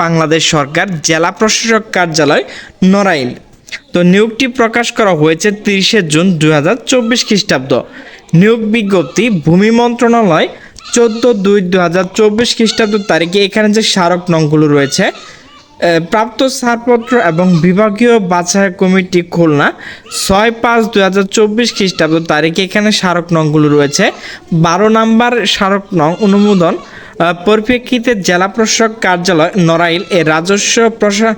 বাংলাদেশ সরকার জেলা প্রশাসক কার্যালয় নড়াইল। তো নিয়োগটি প্রকাশ করা হয়েছে তিরিশে জুন দুই হাজার চব্বিশ খ্রিস্টাব্দ। নিয়োগ বিজ্ঞপ্তি, ভূমি মন্ত্রণালয়, চোদ্দ দুই দু হাজার চব্বিশ খ্রিস্টাব্দ তারিখে এখানে যে স্মারক নংগুলো রয়েছে প্রাপ্ত ছাড়পত্র এবং বিভাগীয় বাছাই কমিটি খুলনা, ছয় পাঁচ দুই হাজার চব্বিশ খ্রিস্টাব্দ তারিখে এখানে স্মারক নংগুলো রয়েছে। বারো নাম্বার স্মারক নং অনুমোদন পরিপ্রেক্ষিতে জেলা প্রশাসক কার্যালয় নড়াইল এর রাজস্ব প্রশা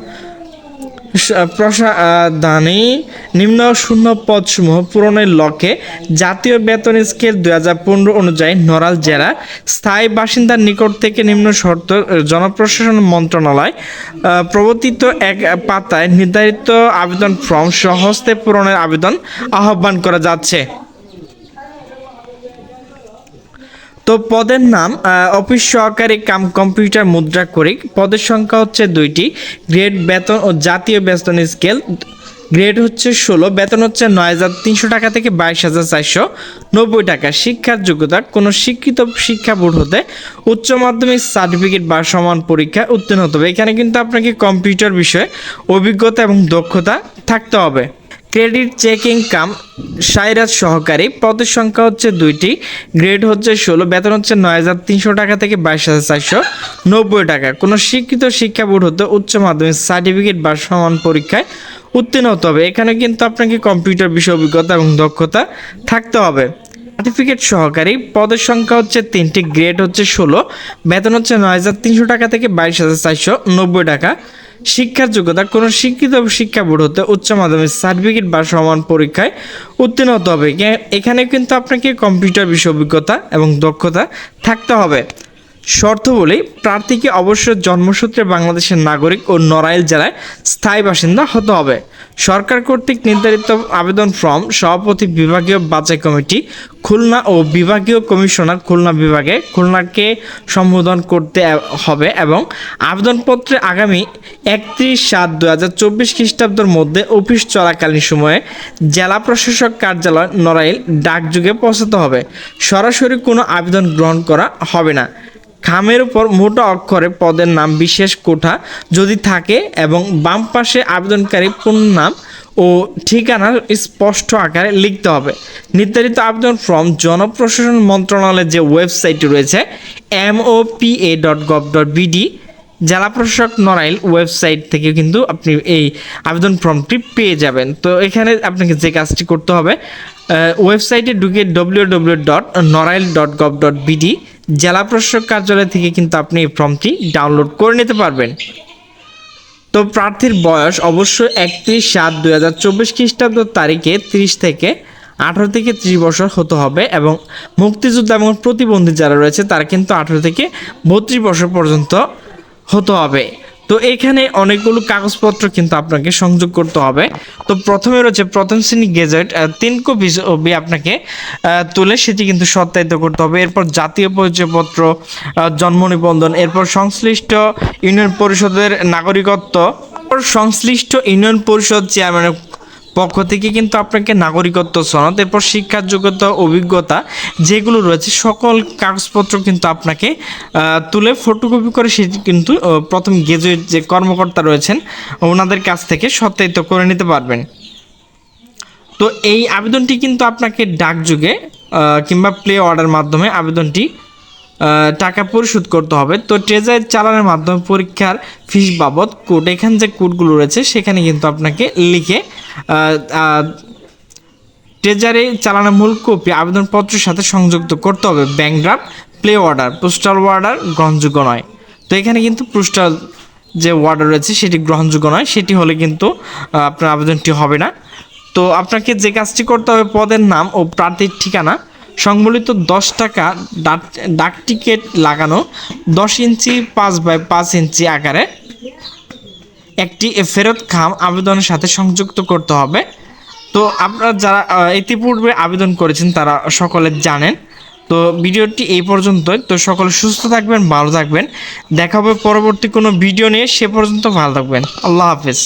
প্রসাদানে নিম্ন শূন্য পদসমূহ পূরণের লক্ষ্যে জাতীয় বেতন স্কেল দুই হাজার পনেরো অনুযায়ী নড়াল জেলা স্থায়ী বাসিন্দার নিকট থেকে নিম্ন শর্ত জনপ্রশাসন মন্ত্রণালয় প্রবর্তিত এক পাতায় নির্ধারিত আবেদন ফর্ম সহস্তে পূরণের আবেদন আহ্বান করা যাচ্ছে। তো পদের নাম অফিস সহকারী কাম কম্পিউটার মুদ্রা করি পদের সংখ্যা হচ্ছে দুইটি। গ্রেড বেতন ও জাতীয় বেতন স্কেল, গ্রেড হচ্ছে ষোলো। বেতন হচ্ছে নয় হাজার তিনশো টাকা থেকে বাইশ হাজার চারশো নব্বই টাকা। শিক্ষার যোগ্যতা, কোনো শিক্ষিত শিক্ষা বোর্ড হতে উচ্চ মাধ্যমিক সার্টিফিকেট বা সমান পরীক্ষায় উত্তীর্ণ হতে হবে। এখানে কিন্তু আপনাকে কম্পিউটার বিষয়ে অভিজ্ঞতা এবং দক্ষতা থাকতে হবে। ক্রেডিট চেকিং কাম সাইরাজ সহকারী, পদের সংখ্যা হচ্ছে দুইটি, গ্রেড হচ্ছে ষোলো, বেতন হচ্ছে নয় হাজার তিনশো টাকা থেকে বাইশ হাজার চারশো নব্বই টাকা। কোনো শিক্ষিত শিক্ষা বোর্ড হতে উচ্চ মাধ্যমিক সার্টিফিকেট বা সমান পরীক্ষায় উত্তীর্ণ হতে হবে। এখানে কিন্তু আপনাকে কম্পিউটার বিষয় অভিজ্ঞতা এবং দক্ষতা থাকতে হবে। সার্টিফিকেট সহকারী, পদের সংখ্যা হচ্ছে তিনটি, গ্রেড হচ্ছে ষোলো, বেতন হচ্ছে নয় হাজার তিনশো টাকা থেকে বাইশ হাজার চারশো নব্বই টাকা। শিক্ষার যোগ্যতা, কোনো শিক্ষিত শিক্ষা বোর্ড হতে উচ্চ মাধ্যমিক সার্টিফিকেট বা সমান পরীক্ষায় উত্তীর্ণ হতে হবে। এখানে কিন্তু আপনাকে কম্পিউটার বিষয় অভিজ্ঞতা এবং দক্ষতা থাকতে হবে। শর্ত বলি, প্রার্থীকে অবশ্যই জন্মসূত্রে বাংলাদেশের নাগরিক ও নড়াইল জেলায় স্থায়ী বাসিন্দা হতে হবে। সরকার কর্তৃক নির্ধারিত আবেদন ফর্ম, সভাপতি বিভাগীয় বাছাই কমিটি খুলনা ও বিভাগীয় কমিশনার খুলনা বিভাগে খুলনাকে সম্বোধন করতে হবে এবং আবেদনপত্রে আগামী একত্রিশ সাত দু হাজার চব্বিশ খ্রিস্টাব্দের মধ্যে অফিস চলাকালীন সময়ে জেলা প্রশাসক কার্যালয় নড়াইল ডাকযুগে পৌঁছাতে হবে। সরাসরি কোনো আবেদন গ্রহণ করা হবে না। খামের উপর মোটা অক্ষরে পদের নাম বিশেষ কোঠা যদি থাকে এবং বাম পাশে আবেদনকারী পূর্ণ নাম ও ঠিকানা স্পষ্ট আকারে লিখতে হবে। নির্ধারিত আবেদন ফর্ম জনপ্রশাসন মন্ত্রণালয়ের যে ওয়েবসাইটটি রয়েছে M O P A dot gov dot BD জেলা প্রশাসক নড়াইল ওয়েবসাইট থেকে কিন্তু আপনি এই আবেদন ফর্মটি পেয়ে যাবেন। তো এখানে আপনাকে যে কাজটি করতে হবে ওয়েবসাইটে ঢুকে W W dot Narail dot gov dot BD জেলা প্রশাসক কার্যালয় থেকে কিন্তু আপনি এই ফর্মটি ডাউনলোড করে নিতে পারবেন। তো প্রার্থীর বয়স অবশ্যই একত্রিশ সাত দুই হাজার চব্বিশ খ্রিস্টাব্দ তারিখে তিরিশ থেকে আঠারো থেকে ত্রিশ বছর হতে হবে এবং মুক্তিযোদ্ধা এবং প্রতিবন্ধী যারা রয়েছে তারা কিন্তু আঠারো থেকে বত্রিশ বছর পর্যন্ত হতে হবে। তো এখানে অনেকগুলো কাগজপত্র কিন্তু আপনাকে সংযোগ করতে হবে। তো প্রথমে রয়েছে প্রথম শ্রেণি গেজেট তিন কপি ছবি আপনাকে তুলে সেটি কিন্তু সত্যায়িত করতে হবে। এরপর জাতীয় পরিচয়পত্র জন্ম নিবন্ধন, এরপর সংশ্লিষ্ট ইউনিয়ন পরিষদের নাগরিকত্ব সংশ্লিষ্ট ইউনিয়ন পরিষদ চেয়ারম্যানের পক্ষ থেকে কিন্তু আপনাকে নাগরিকত্ব সনদ, এরপর শিক্ষার যোগ্যতা অভিজ্ঞতা যেগুলো রয়েছে, সকল কাগজপত্র কিন্তু আপনাকে তুলে ফটোকপি করে সেটি কিন্তু প্রথম গ্রাজুয়েট যে কর্মকর্তা রয়েছেন, ওনাদের কাছ থেকে সত্যায়িত করে নিতে পারবেন। তো এই আবেদনটি কিন্তু আপনাকে ডাকযুগে কিংবা প্লে অর্ডার মাধ্যমে আবেদনটি টাকা পরিশোধ করতে হবে। তো ট্রেজার চালানোর মাধ্যমে পরীক্ষার ফিস বাবদ কোড এখানে যে কোডগুলো রয়েছে, সেখানে কিন্তু আপনাকে লিখে ট্রেজারে চালানো মূল কপি, আবেদনপত্রের সাথে সংযুক্ত করতে হবে। Bank draft pay order postal order গ্রহণযোগ্য নয়। তো এখানে কিন্তু পোস্টাল যে অর্ডার রয়েছে, সেটি গ্রহণযোগ্য নয়। সেটি হলে কিন্তু আপনার আবেদনটি হবে না। তো আপনাকে যে কাজটি করতে হবে, পদের নাম ও প্রার্থীর ঠিকানা। সংবলিত দশ টাকা ডাক টিকিট লাগানো দশ ইঞ্চি, পাঁচ বাই পাঁচ ইঞ্চি আকারে একটি ফেরত খাম আবেদনের সাথে সংযুক্ত করতে হবে। তো আপনারা যারা ইতিপূর্বে আবেদন করেছেন তারা সকলে জানেন। তো ভিডিওটি এই পর্যন্তই। তো সকলে সুস্থ থাকবেন, ভালো থাকবেন। দেখা হবে পরবর্তী কোনো ভিডিও নিয়ে সে পর্যন্ত ভালো থাকবেন। আল্লাহ হাফেজ।